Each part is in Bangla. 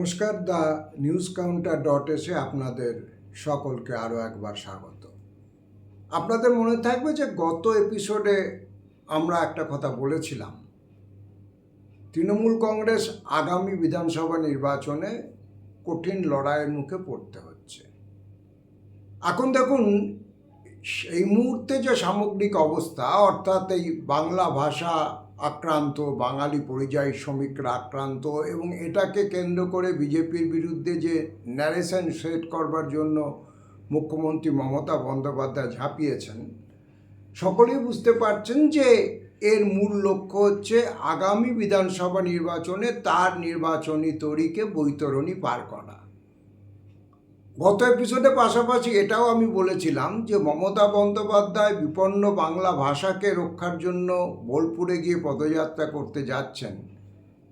নমস্কার, দ্য নিউজ কাউন্টার ডট এসে আপনাদের সকলকে আরও একবার স্বাগত। আপনাদের মনে থাকবে যে গত এপিসোডে আমরা একটা কথা বলেছিলাম। তৃণমূল কংগ্রেস আগামী বিধানসভা নির্বাচনে কঠিন লড়াইয়ের মুখে পড়তে হচ্ছে। এখন দেখুন, এই মুহূর্তে যে সামগ্রিক অবস্থা, অর্থাৎ এই বাংলা ভাষা আক্রান্ত, বাঙালি পরিযায়ী শ্রমিকরা আক্রান্ত এবং এটাকে কেন্দ্র করে বিজেপির বিরুদ্ধে যে ন্যারেশন সেট করবার জন্য মুখ্যমন্ত্রী মমতা বন্দ্যোপাধ্যায় ঝাঁপিয়েছেন, সকলেই বুঝতে পারছেন যে এর মূল লক্ষ্য হচ্ছে আগামী বিধানসভা নির্বাচনে তার নির্বাচনী তরিকে বৈতরণী পার করা। গত এপিসোডে পাশাপাশি এটাও আমি বলেছিলাম যে মমতা বন্দ্যোপাধ্যায় বিপন্ন বাংলা ভাষাকে রক্ষার জন্য বোলপুরে গিয়ে পদযাত্রা করতে যাচ্ছেন।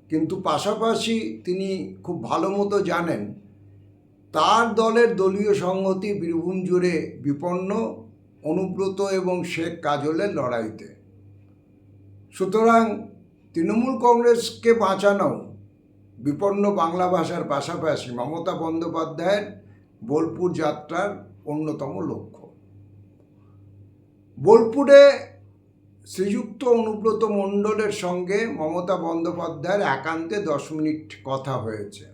কিন্তু পাশাপাশি তিনি খুব ভালো মতো জানেন, তার দলের দলীয় সংহতি বীরভূম জুড়ে বিপন্ন, অনুব্রত এবং শেখ কাজলের লড়াইতে। সুতরাং তৃণমূল কংগ্রেসকে বাঁচানো বিপন্ন বাংলা ভাষার পাশাপাশি মমতা বন্দ্যোপাধ্যায়ের বোলপুর যাত্রার অন্যতম লক্ষ্য। বোলপুরে শ্রীযুক্ত অনুব্রত মণ্ডলের সঙ্গে মমতা বন্দ্যোপাধ্যায়ের একান্তে দশ মিনিট কথা হয়েছে।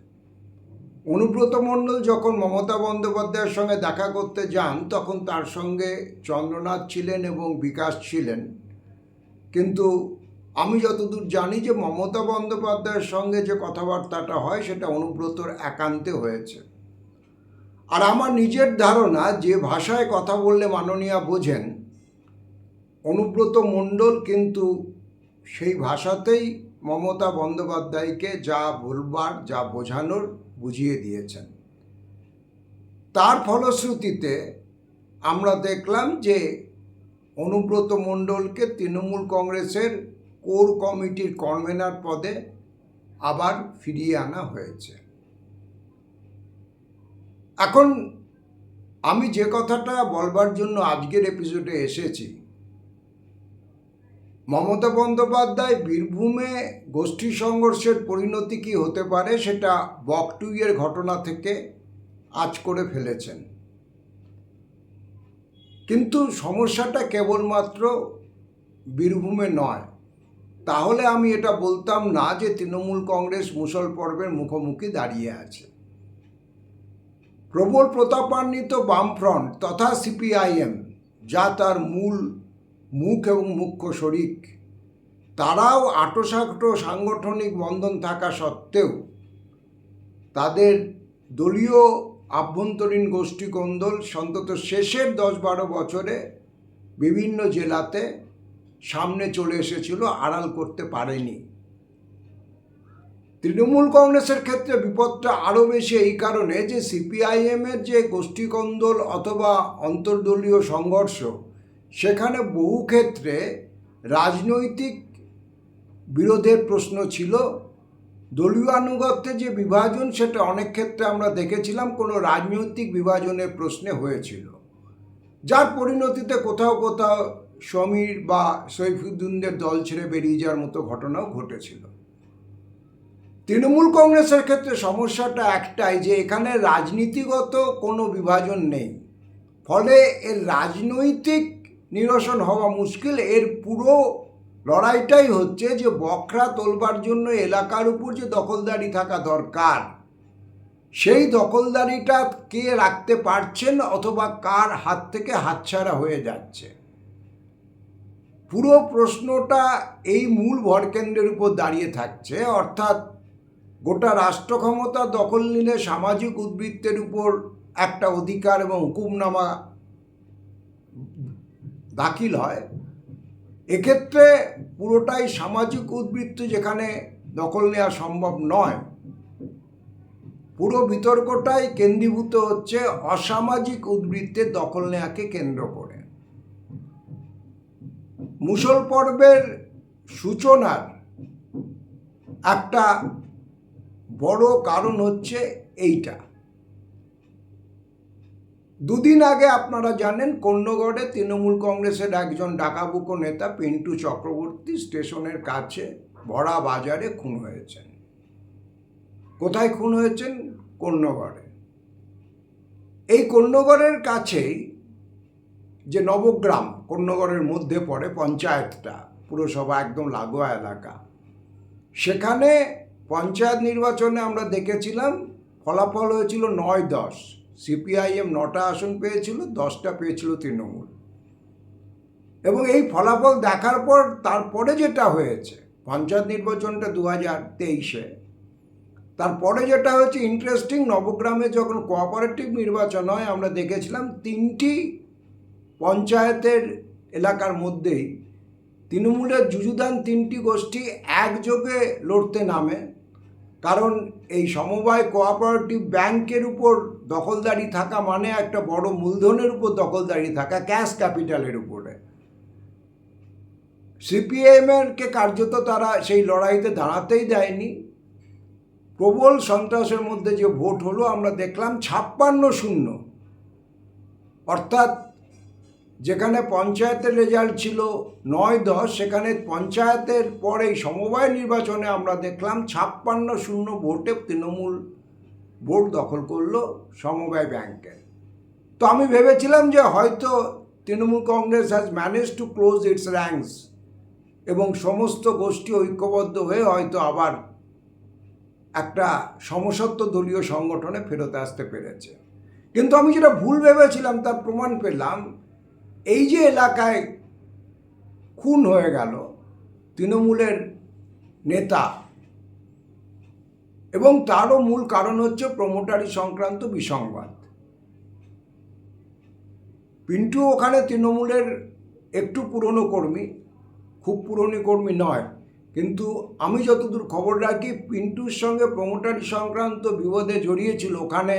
অনুব্রত মণ্ডল যখন মমতা বন্দ্যোপাধ্যায়ের সঙ্গে দেখা করতে যান, তখন তার সঙ্গে চন্দ্রনাথ ছিলেন এবং বিকাশ ছিলেন। কিন্তু আমি যতদূর জানি যে মমতা বন্দ্যোপাধ্যায়ের সঙ্গে যে কথাবার্তাটা হয়, সেটা অনুব্রতর একান্তে হয়েছে। আর আমার নিজের ধারণা, যে ভাষায় কথা বললে মাননীয়া বোঝেন, অনুব্রত মণ্ডল কিন্তু সেই ভাষাতেই মমতা বন্দ্যোপাধ্যায়কে যা বলবার, যা বোঝানোর বুঝিয়ে দিয়েছেন। তার ফলশ্রুতিতে আমরা দেখলাম যে অনুব্রত মণ্ডলকে তৃণমূল কংগ্রেসের কোর কমিটির কনভেনার পদে আবার ফিরিয়ে আনা হয়েছে। এখন আমি যে কথাটা বলবার জন্য আজকের এপিসোডে এসেছি, মমতা বন্দ্যোপাধ্যায় বীরভূমে গোষ্ঠী সংঘর্ষের পরিণতি কী হতে পারে সেটা বকটুইয়ের ঘটনা থেকে আজ করে ফেলেছেন। কিন্তু সমস্যাটা কেবলমাত্র বীরভূমে নয়। তাহলে আমি এটা বলতাম না যে তৃণমূল কংগ্রেস মুসল পর্বের মুখোমুখি দাঁড়িয়ে আছে। প্রবল প্রতাপান্বিত বামফ্রন্ট তথা সিপিআইএম, যা তার মূল মুখ এবং মুখ্য শরিক। তারাও আটোসাটো সাংগঠনিক বন্ধন থাকা সত্ত্বেও তাদের দলীয় আভ্যন্তরীণ গোষ্ঠী কোন্দল অন্তত শেষের দশ বারো বছরে বিভিন্ন জেলাতে সামনে চলে এসেছিল, আড়াল করতে পারেনি। তৃণমূল কংগ্রেসের ক্ষেত্রে বিপদটা আরও বেশি এই কারণে যে সিপিআইএমের যে গোষ্ঠীকন্দল অথবা অন্তর্দলীয় সংঘর্ষ, সেখানে বহু ক্ষেত্রে রাজনৈতিক বিরোধের প্রশ্ন ছিল। দলীয় আনুগত্যে যে বিভাজন, সেটা অনেক ক্ষেত্রে আমরা দেখেছিলাম, কোনো রাজনৈতিক বিভাজনের প্রশ্নে হয়েছিল। যার পরিণতিতে কোথাও কোথাও সমীর বা সৈফুদ্দিনদের দল ছেড়ে বেরিয়ে যাওয়ার মতো ঘটনাও ঘটেছিল। তৃণমূল কংগ্রেসের ক্ষেত্রে সমস্যাটা একটাই যে এখানে রাজনীতিগত কোনো বিভাজন নেই। ফলে এর রাজনৈতিক নিরসন হওয়া মুশকিল। এর পুরো লড়াইটাই হচ্ছে যে বকরা তোলবার জন্য এলাকার উপর যে দখলদারি থাকা দরকার, সেই দখলদারিটা কে রাখতে পারছেন অথবা কার হাত থেকে হাতছাড়া হয়ে যাচ্ছে? পুরো প্রশ্নটা এই মূল ভরকেন্দ্রের উপর দাঁড়িয়ে থাকছে। অর্থাৎ গোটা রাষ্ট্র ক্ষমতা দখল নিলে সামাজিক উদ্বৃত্তের উপর একটা অধিকার এবং হুকুমনামা দাখিল হয়। এক্ষেত্রে পুরোটাই সামাজিক উদ্বৃত্ত যেখানে দখল নেওয়া সম্ভব নয়। পুরো বিতর্কটাই কেন্দ্রীভূত হচ্ছে অসামাজিক উদ্বৃত্তের দখল নেয়াকে কেন্দ্র করে। মুসল পর্বের সূচনার একটা বড় কারণ হচ্ছে এইটা। দুদিন আগে আপনারা জানেন কন্যগড়ে তৃণমূল কংগ্রেসের একজন ডাকাবুকো নেতা পিন্টু চক্রবর্তী স্টেশনের কাছে ভরা বাজারে খুন হয়েছেন। কোথায় খুন হয়েছেন? কন্যগড়ে এই কন্যগড়ের কাছেই যে নবগ্রাম কন্যগড়ের মধ্যে পড়ে পঞ্চায়েতটা, পুরসভা একদম লাগোয়া এলাকা। সেখানে পঞ্চায়েত নির্বাচনে আমরা দেখেছিলাম ফলাফল হয়েছিল নয় দশ। সিপিআইএম নটা আসন পেয়েছিল, দশটা পেয়েছিল তৃণমূল। এবং এই ফলাফল দেখার পর তারপরে যেটা হয়েছে, পঞ্চায়েত নির্বাচনটা দু হাজার তেইশে, তারপরে যেটা হচ্ছে ইন্টারেস্টিং নবগ্রামে যখন কোঅপারেটিভ নির্বাচন হয়, আমরা দেখেছিলাম তিনটি পঞ্চায়েতের এলাকার মধ্যেই তৃণমূলের যুযুদান তিনটি গোষ্ঠী একযোগে লড়তে নামে, কারণ এই সমবায় কোঅপারেটিভ ব্যাংকের উপর দখলদারি থাকা মানে একটা বড় মূলধনের উপর দখলদারি থাকা, ক্যাশ ক্যাপিটালের উপরে। সিপিএমেরকে কার্যত তারা সেই লড়াইতে দাঁড়াতেই দেয়নি। প্রবল সন্ত্রাসের মধ্যে যে ভোট হলো, আমরা দেখলাম ছাপ্পান্ন শূন্য। অর্থাৎ যেখানে পঞ্চায়েতের রেজাল্ট ছিল নয় দশ, সেখানে পঞ্চায়েতের পরে সমবায় নির্বাচনে আমরা দেখলাম ছাপ্পান্ন শূন্য ভোটে তৃণমূল ভোট দখল করল সমবায় ব্যাংকের তো আমি ভেবেছিলাম যে হয়তো Trinamool Congress has manage to close its ranks এবং সমস্ত গোষ্ঠী ঐক্যবদ্ধ হয়ে হয়তো আবার একটা সমসত্ব দলীয় সংগঠনে ফেরত আসতে পেরেছে। কিন্তু আমি যেটা ভুল ভেবেছিলাম, তার প্রমাণ পেলাম এই যে এলাকায় খুন হয়ে গেল তৃণমূলের নেতা, এবং তারও মূল কারণ হচ্ছে প্রমোটারি সংক্রান্ত বিসংবাদ। পিন্টু ওখানে তৃণমূলের একটু পুরনো কর্মী, খুব পুরনো কর্মী নয়, কিন্তু আমি যতদূর খবর রাখি, পিন্টুর সঙ্গে প্রমোটারি সংক্রান্ত বিপদে জড়িয়েছিল ওখানে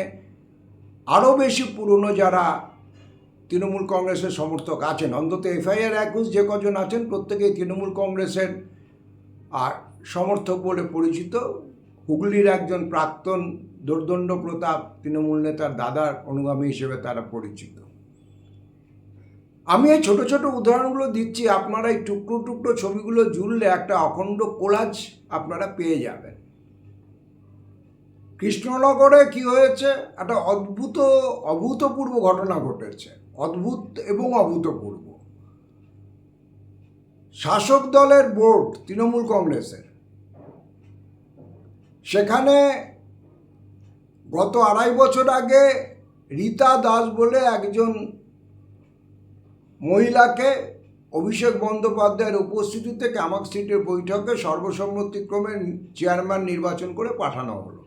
আরও বেশি পুরনো যারা তৃণমূল কংগ্রেসের সমর্থক আছেন। অন্তত এফআইআর একুশ যে কজন আছেন, প্রত্যেকেই তৃণমূল কংগ্রেসের আর সমর্থক বলে পরিচিত। হুগলির একজন প্রাক্তন দুর্দণ্ড প্রতাপ তৃণমূল নেতার দাদার অনুগামী হিসেবে তারা পরিচিত। আমি এই ছোট ছোট উদাহরণগুলো দিচ্ছি, আপনারা এই টুকরো টুকরো ছবিগুলো জুড়লে একটা অখণ্ড কোলাজ আপনারা পেয়ে যাবেন। কৃষ্ণনগরে কি হয়েছে? একটা অদ্ভুত, অভূতপূর্ব ঘটনা ঘটেছে। অদ্ভুত এবং অভূতপূর্ব। শাসক দলের বোর্ড তৃণমূল কংগ্রেসের। সেখানে গত আড়াই বছর আগে রীতা দাস বলে একজন মহিলাকে অভিষেক বন্দ্যোপাধ্যায়ের উপস্থিতিতে ক্যামাক সিটের বৈঠকে সর্বসম্মতিক্রমে চেয়ারম্যান নির্বাচন করে পাঠানো হলো।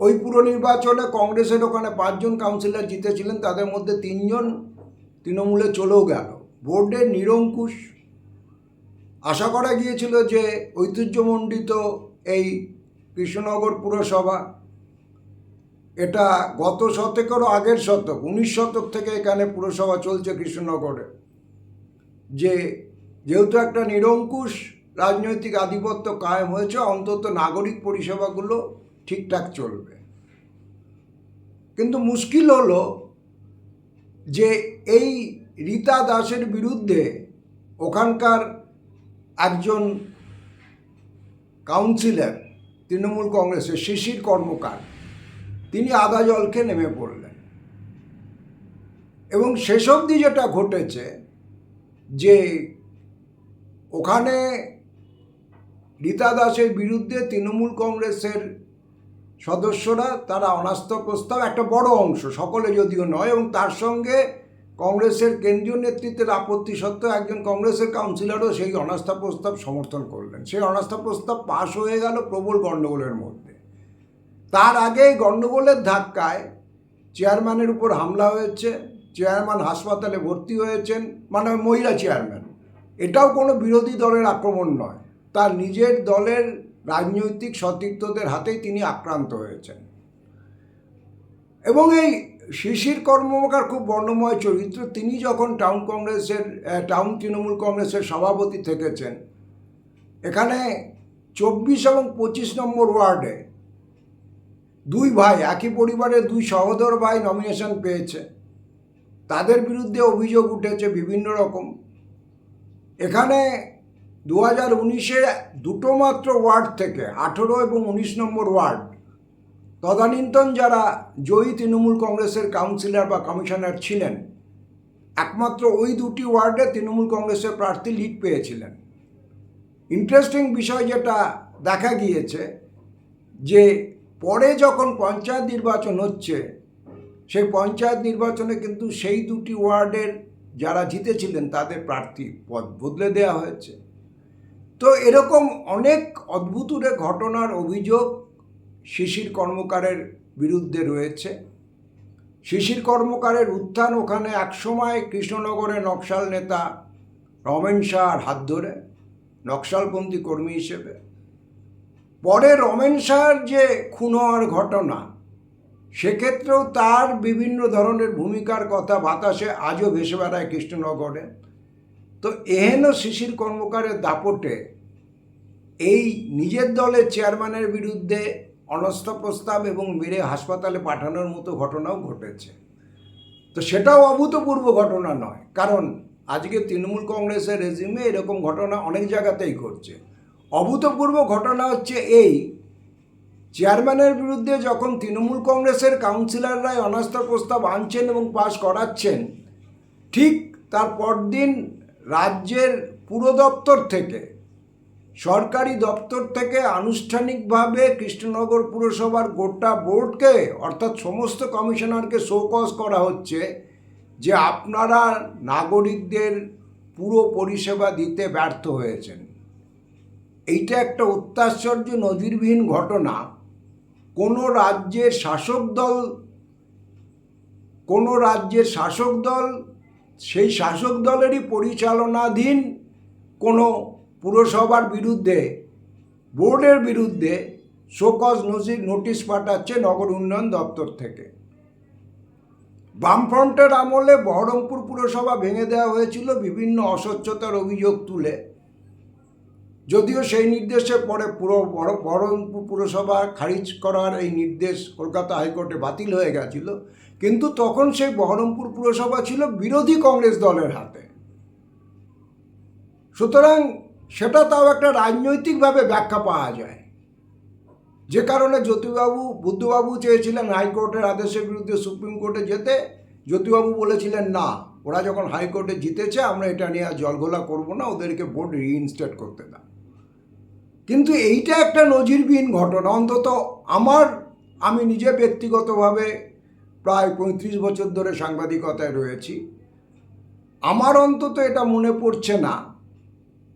ওই পুরো নির্বাচনে কংগ্রেসের ওখানে পাঁচজন কাউন্সিলর জিতেছিলেন, তাদের মধ্যে তিনজন তৃণমূলে চলেও গেল। বোর্ডের নিরঙ্কুশ। আশা করা গিয়েছিল যে ঐতিহ্যমণ্ডিত এই কৃষ্ণনগর পুরসভা, এটা গত শতকেরও আগের শতক, উনিশ শতক থেকে এখানে পুরসভা চলছে কৃষ্ণনগরে। যে যেহেতু একটা নিরঙ্কুশ রাজনৈতিক আধিপত্য কায়েম হয়েছে, অন্তত নাগরিক পরিষেবাগুলো ঠিকঠাক চলবে। কিন্তু মুশকিল হলো যে এই রীতা দাসের বিরুদ্ধে ওখানকার একজন কাউন্সিলর, তৃণমূল কংগ্রেসের শিশির কর্মকার, তিনি আদা জলকে নেমে পড়লেন। এবং শেষ অবধি যেটা ঘটেছে যে ওখানে রীতা দাসের বিরুদ্ধে তৃণমূল কংগ্রেসের সদস্যরা তারা অনাস্থা প্রস্তাব, একটা বড় অংশ, সকলে যদিও নয়, এবং তার সঙ্গে কংগ্রেসের কেন্দ্রীয় নেতৃত্বের আপত্তি সত্ত্বেও একজন কংগ্রেসের কাউন্সিলরও সেই অনাস্থা প্রস্তাব সমর্থন করলেন। সেই অনাস্থা প্রস্তাব পাশ হয়ে গেল প্রবল গণ্ডগোলের মধ্যে। তার আগে গণ্ডগোলের ধাক্কায় চেয়ারম্যানের উপর হামলা হয়েছে, চেয়ারম্যান হাসপাতালে ভর্তি হয়েছেন মানে মহিলা চেয়ারম্যান। এটাও কোনো বিরোধী দলের আক্রমণ নয়। তার নিজের দলের রাজনৈতিক সতীর্থদের হাতেই তিনি আক্রান্ত হয়েছেন। এবং এই শিশির কর্মকার খুব বর্ণময় চরিত্র, তিনি যখন টাউন কংগ্রেসের টাউন তৃণমূল কংগ্রেসের সভাপতি থেকেছেন, এখানে চব্বিশ এবং পঁচিশ নম্বর ওয়ার্ডে দুই ভাই, একই পরিবারের দুই সহোদর ভাই নমিনেশন পেয়েছে। তাদের বিরুদ্ধে অভিযোগ উঠেছে বিভিন্ন রকম। এখানে দু হাজার উনিশে দুটো মাত্র ওয়ার্ড থেকে আঠেরো এবং উনিশ নম্বর ওয়ার্ড। তদানীন্তন যারা জয়ী তৃণমূল কংগ্রেসের কাউন্সিলর বা কমিশনার ছিলেন, একমাত্র ওই দুটি ওয়ার্ডে তৃণমূল কংগ্রেসের প্রার্থী লিড পেয়েছিলেন। ইন্টারেস্টিং বিষয় যেটা দেখা গিয়েছে যে পরে যখন পঞ্চায়েত নির্বাচন হচ্ছে, সেই পঞ্চায়েত নির্বাচনে কিন্তু সেই দুটি ওয়ার্ডের যারা জিতেছিলেন তাদের প্রার্থী পদ বদলে দেওয়া হয়েছে। তো এরকম অনেক অদ্ভুতুরে ঘটনার অভিযোগ শিশির কর্মকারের বিরুদ্ধে রয়েছে। শিশির কর্মকারের উত্থান ওখানে একসময় কৃষ্ণনগরের নকশাল নেতা রমেন শাহর হাত ধরে, নকশালপন্থী কর্মী হিসেবে। পরে রমেন শাহর যে খুন হওয়ার ঘটনা, সেক্ষেত্রেও তার বিভিন্ন ধরনের ভূমিকার কথা বাতাসে আজও ভেসে বেড়ায় কৃষ্ণনগরে। তো এহেন শিশির কর্মকারের দাপটে এই নিজের দলের চেয়ারম্যানের বিরুদ্ধে অনাস্থা প্রস্তাব এবং মেরে হাসপাতালে পাঠানোর মতো ঘটনাও ঘটেছে। তো সেটাও অভূতপূর্ব ঘটনা নয়, কারণ আজকে তৃণমূল কংগ্রেসের রেজিমে এরকম ঘটনা অনেক জায়গাতেই ঘটছে। অভূতপূর্ব ঘটনা হচ্ছে এই, চেয়ারম্যানের বিরুদ্ধে যখন তৃণমূল কংগ্রেসের কাউন্সিলররাই অনাস্থা প্রস্তাব আনছেন এবং পাশ করাচ্ছেন, ঠিক তার পরদিন রাজ্যের পুরো দপ্তর থেকে, সরকারি দপ্তর থেকে আনুষ্ঠানিকভাবে কৃষ্ণনগর পুরসভার গোটা বোর্ডকে, অর্থাৎ সমস্ত কমিশনারকে শোকজ করা হচ্ছে যে আপনারা নাগরিকদের পুরো পরিষেবা দিতে ব্যর্থ হয়েছেন। এইটা একটা অত্যাশ্চর্য, নজিরবিহীন ঘটনা। কোনো রাজ্যের শাসক দল, কোনো রাজ্যের শাসক দল সেই শাসক দলেরই পরিচালনাধীন কোনো পুরসভার বিরুদ্ধে, বোর্ডের বিরুদ্ধে শোকজ নজির নোটিশ পাঠাচ্ছে নগর উন্নয়ন দপ্তর থেকে। বামফ্রন্টের আমলে বহরমপুর পুরসভা ভেঙে দেওয়া হয়েছিল, বিভিন্ন অস্বচ্ছতার অভিযোগ তুলে যদিও সেই নির্দেশে পরে পুরো বড় বহরমপুর পুরসভা খারিজ করার এই নির্দেশ কলকাতা হাইকোর্টে বাতিল হয়ে গেছিল, কিন্তু তখন সেই বহরমপুর পুরসভা ছিল বিরোধী কংগ্রেস দলের হাতে। সুতরাং সেটা তাও একটা রাজনৈতিকভাবে ব্যাখ্যা পাওয়া যায়। যে কারণে জ্যোতিবাবু, বুদ্ধবাবু চেয়েছিলেন হাইকোর্টের আদেশের বিরুদ্ধে সুপ্রিম কোর্টে যেতে। জ্যোতিবাবু বলেছিলেন, না, ওরা যখন হাইকোর্টে জিতেছে, আমরা এটা নিয়ে আর জলঘোলা করব না, ওদেরকে বোর্ড রিইনস্টেট করতে দাও। কিন্তু এইটা একটা নজিরবিহীন ঘটনা। অন্তত আমার, আমি নিজে ব্যক্তিগতভাবে প্রায় পঁয়ত্রিশ বছর ধরে সাংবাদিকতায় রয়েছি। আমার অন্তত এটা মনে পড়ছে না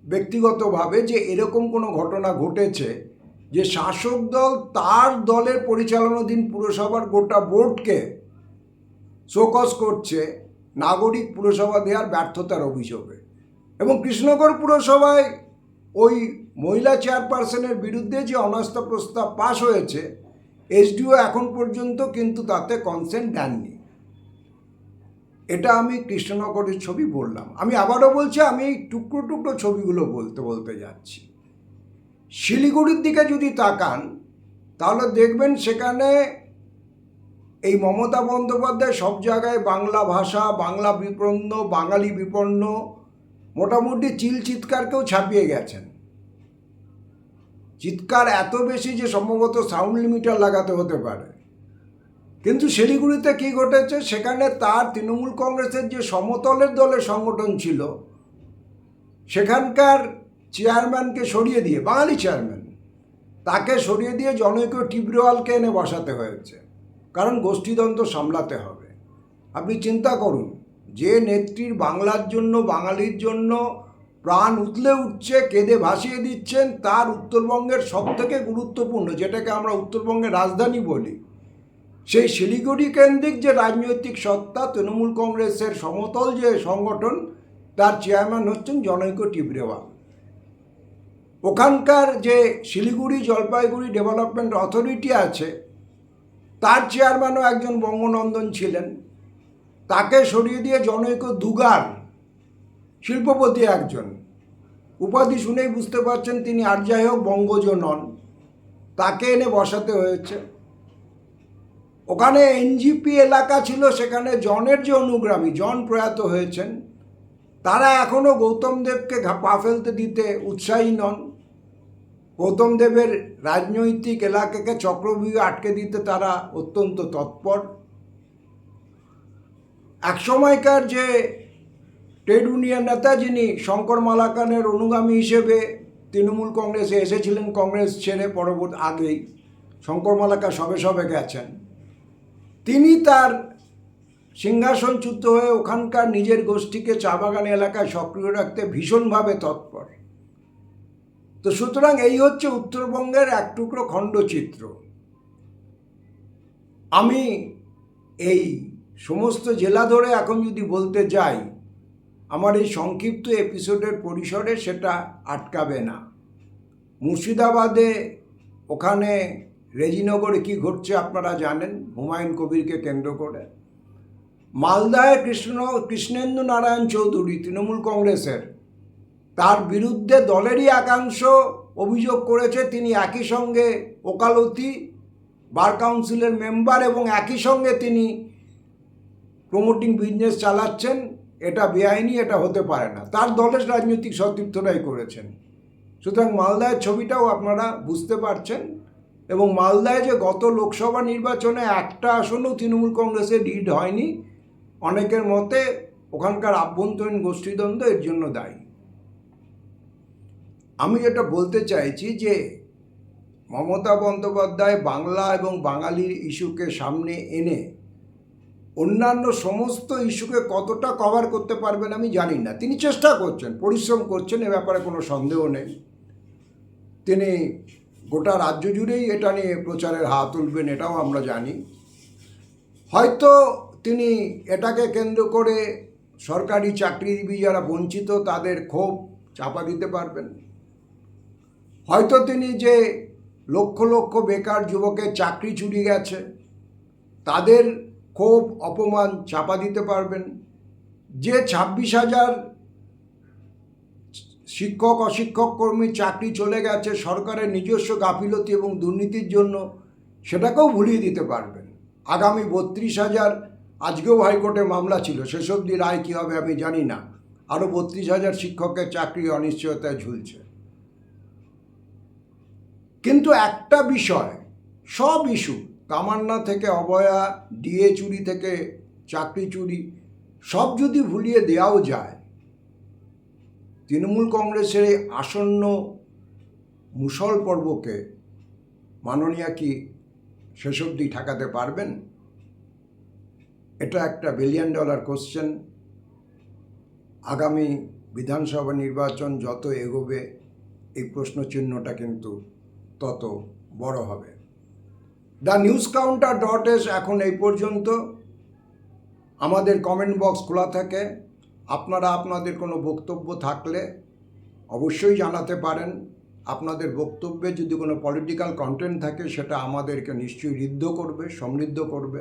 ব্যক্তিগতভাবে যে এরকম কোনো ঘটনা ঘটেছে যে শাসক দল তার দলের পরিচালনাধীন পুরসভার গোটা বোর্ডকে শোকজ করছে নাগরিক পুরসভা দেওয়ার ব্যর্থতার অভিযোগে। এবং কৃষ্ণনগর পুরসভায় ওই মহিলা চেয়ারপারসনের বিরুদ্ধে যে অনাস্থা প্রস্তাব পাশ হয়েছে, এসডিও এখন পর্যন্ত কিন্তু তাতে কনসেন্ট দেননি। এটা আমি কৃষ্ণনগরের ছবি বললাম। আমি আবারও বলছি, আমি এই টুকরো টুকরো ছবিগুলো বলতে বলতে যাচ্ছি। শিলিগুড়ির দিকে যদি তাকান, তাহলে দেখবেন সেখানে এই মমতা বন্দ্যোপাধ্যায় সব জায়গায় বাংলা ভাষা, বাংলা বিপন্ন, বাঙালি বিপন্ন, মোটামুটি চিল চিৎকারকেও ছাপিয়ে গেছেন। চিৎকার এত বেশি যে সম্ভবত সাউন্ড লিমিটার লাগাতে হতে পারে। কিন্তু শিলিগুড়িতে কী ঘটেছে? সেখানে তার তৃণমূল কংগ্রেসের যে সমতলের দলের সংগঠন ছিল, সেখানকার চেয়ারম্যানকে সরিয়ে দিয়ে, বাঙালি চেয়ারম্যান তাকে সরিয়ে দিয়ে জনৈক টিবরেওয়ালকে এনে বসাতে হয়েছে। কারণ গোষ্ঠীদ্বন্দ্ব সামলাতে হবে। আপনি চিন্তা করুন, যে নেত্রীর বাংলার জন্য, বাঙালির জন্য প্রাণ উতলে উঠছে, কেঁদে ভাসিয়ে দিচ্ছেন, তার উত্তরবঙ্গের সবথেকে গুরুত্বপূর্ণ, যেটাকে আমরা উত্তরবঙ্গের রাজধানী বলি। সেই শিলিগুড়ি কেন্দ্রিক যে রাজনৈতিক সত্তা, তৃণমূল কংগ্রেসের সমতল যে সংগঠন, তার চেয়ারম্যান হচ্ছেন জনৈক টিবরেওয়াল ওখানকার যে শিলিগুড়ি জলপাইগুড়ি ডেভেলপমেন্ট অথরিটি আছে, তার চেয়ারম্যানও একজন বঙ্গনন্দন ছিলেন। তাকে সরিয়ে দিয়ে জনৈক দুগার শিল্পপতি একজন। উপাধি শুনেই বুঝতে পারছেন তিনি আর যাই হোক বঙ্গজ নন তাকে এনে বসাতে হয়েছে। ওখানে এনজিপি এলাকা ছিল, সেখানে জনের যে অনুগ্রামী জন প্রয়াত হয়েছেন। তারা এখনও গৌতম দেবকে পা ফেলতে দিতে উৎসাহী নন। গৌতম দেবের রাজনৈতিক এলাকাকে চক্রব্যূহে আটকে দিতে তারা অত্যন্ত তৎপর। একসময়কার যে ট্রেড ইউনিয়ন নেতা যিনি শঙ্কর মালাকানের অনুগামী হিসেবে তৃণমূল কংগ্রেসে এসেছিলেন, কংগ্রেস ছেড়ে পরবর্তী আগেই শঙ্কর মালাকা সবে সবে গেছেন। তিনি তার সিংহাসনচ্যুত হয়ে ওখানকার নিজের গোষ্ঠীকে চা বাগান এলাকায় সক্রিয় রাখতে ভীষণভাবে তৎপর। তো সুতরাং এই হচ্ছে উত্তরবঙ্গের এক টুকরো খণ্ডচিত্র। আমি এই সমস্ত জেলা ধরে এখন যদি বলতে যাই আমার এই সংক্ষিপ্ত এপিসোডের পরিসরে সেটা আটকাবে না। মুর্শিদাবাদে ওখানে রেজিনগরে কি ঘটছে আপনারা জানেন, হুমায়ুন কবিরকে কেন্দ্র করে। মালদায় কৃষ্ণ, কৃষ্ণেন্দু নারায়ণ চৌধুরী, তৃণমূল কংগ্রেসের, তার বিরুদ্ধে দলেরই একাংশ অভিযোগ করেছে, তিনি একই সঙ্গে ওকালতি, বার কাউন্সিলের মেম্বার এবং একই সঙ্গে তিনি প্রমোটিং বিজনেস চালাচ্ছেন। এটা বেআইনি, এটা হতে পারে না। তার দলের রাজনৈতিক সতীর্থরাই করেছেন। সুতরাং মালদায়ের ছবিটাও আপনারা বুঝতে পারছেন এবং মালদায় যে গত লোকসভা নির্বাচনে একটা আসনও তৃণমূল কংগ্রেসে লিড হয়নি, অনেকের মতে ওখানকার আভ্যন্তরীণ গোষ্ঠীদ্বন্দ্ব এর জন্য দায়ী। আমি যেটা বলতে চাইছি যে মমতা বন্দ্যোপাধ্যায় বাংলা এবং বাঙালির ইস্যুকে সামনে এনে অন্যান্য সমস্ত ইস্যুকে কতটা কভার করতে পারবেন আমি জানি না। তিনি চেষ্টা করছেন, পরিশ্রম করছেন, এ ব্যাপারে কোনো সন্দেহ নেই। তিনি গোটা রাজ্য জুড়েই এটা নিয়ে প্রচারের হাত তুলবেন, এটাও আমরা জানি। হয়তো তিনি এটাকে কেন্দ্র করে সরকারি চাকরিজীবী যারা বঞ্চিত, তাদের ক্ষোভ চাপা দিতে পারবেন। হয়তো তিনি যে লক্ষ লক্ষ বেকার যুবকের চাকরি চুরি গেছে, তাদের ক্ষোভ, অপমান চাপা দিতে পারবেন। যে ছাব্বিশ হাজার শিক্ষক, অশিক্ষক কর্মীর চাকরি চলে গেছে, সরকারের নিজস্ব গাফিলতি এবং দুর্নীতির জন্য, সেটাকেও ভুলিয়ে দিতে পারবেন। আগামী বত্রিশ হাজার, আজকেও হাইকোর্টে মামলা ছিল, শেষ অবধি রায় কী হবে আমি জানি না। আরও বত্রিশ হাজার শিক্ষকের চাকরি অনিশ্চয়তায় ঝুলছে। কিন্তু একটা বিষয়, সব ইস্যু তামান্না থেকে অবয়া, ডিএ চুরি থেকে চাকরি চুরি, সব যদি ভুলিয়ে দেওয়াও যায়, তৃণমূল কংগ্রেসের এই আসন্ন মুসল পর্বকে মাননীয়া কি শেষ অবধি ঠেকাতে পারবেন? এটা একটা বিলিয়ন ডলার কোশ্চেন আগামী বিধানসভা নির্বাচন যত এগোবে, এই প্রশ্নচিহ্নটা কিন্তু তত বড় হবে। The news counter dot S এখন এই পর্যন্ত। আমাদের কমেন্ট বক্স খোলা থাকে। আপনারা আপনাদের কোনো বক্তব্য থাকলে অবশ্যই জানাতে পারেন। আপনাদের বক্তব্যে যদি কোনো পলিটিক্যাল কন্টেন্ট থাকে, সেটা আমাদেরকে নিশ্চয়ই ঋদ্ধ করবে, সমৃদ্ধ করবে।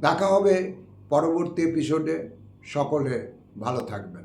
দেখা হবে পরবর্তী এপিসোডে সকলে ভালো থাকবেন।